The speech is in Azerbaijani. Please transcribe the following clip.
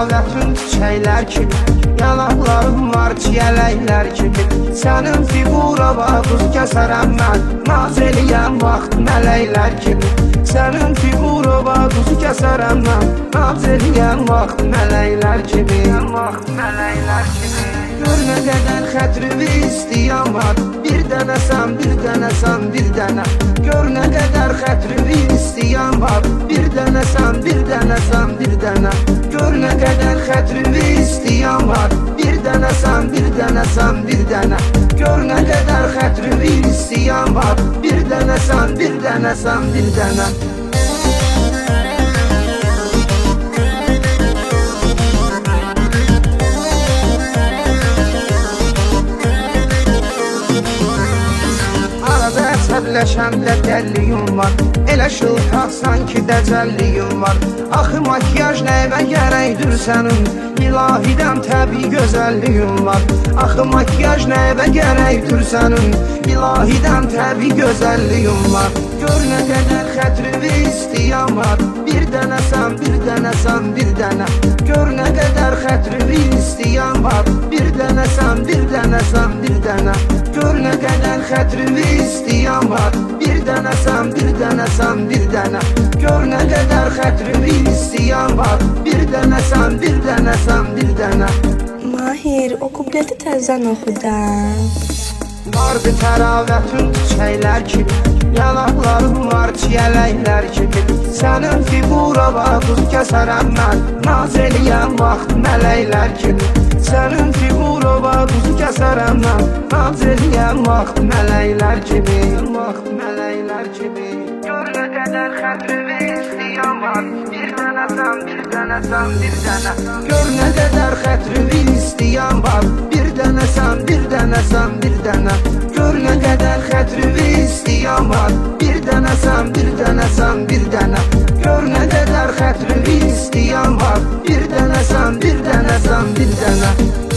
təravətin çiçəklər kimi Yanaqlarım var çiyələklər kimi Sənin fiqura var buz kəsərəm mən Naz eləyəm vaxt mələklər kimi Sənin fiqura var buz kəsərəm mən Naz eləyəm vaxt mələklər kimi Vaxt mələklər kimi Gör nə qədər xətrimi istəyən var Bir dənə sən, bir dənə sən, bir dənə. Gör nə qədər xətrimi istəyən var Bir dənə sən, bir dənə sən, bir dənə sən, bir dənə sən, bir dənə Gör nə qədər xətrimi istəyən var. Bir dənə sən, bir dənə sən, bir dənə Arada əsəbləşəndə dəlliyum var. Elə şıltaq sanki dəcəlliyum var. Axı makyaj nəyvə gərəkdir sənin? İlahidən təbii gözəlliyum var. Axı makyaj nəyvə gərəkdir sənin? İlahidən təbii gözəlliyum var. Gör nə qədər xətrimi istəyən var. Bir dənə sən, bir dənə sən, bir dənə. Gör nə qədər xətrimi istəyən var. Bir dənə sən, bir dənə xətrimi istəyən var. Bir dənə sən, bir dənə sən, bir dənə Gör nə qədər xətrimi istəyən var. Bir dənə sən, bir dənə sən, bir dənə Mahir, o kupleti təzədən oxu da. Vardı təravətin çiçəklər kimi Yanaqlarım var çiyələklər kimi Sənin fiqura var buz kəsərəm mən Naz eləyəm vaxt mələklər kimi Sənin var buz kəsərəm mən Naz eləyəm vaxt mələklər kimi. Vaxt mələklər kimi. Gör nə qədər xətrimi istəyən var Bir dənə sən, bir dənə sən, bir dənə Gör nə qədər xətrimi istəyən var Bir dənə sən, bir dənə sən, bir dənə. Gör nə qədər xətrimi istəyən var Bir dənə sən, bir dənə sən, bir dənə. Gör nə qədər xətrimi istəyən var Bir dənə sən, bir dənə sən, bir dənə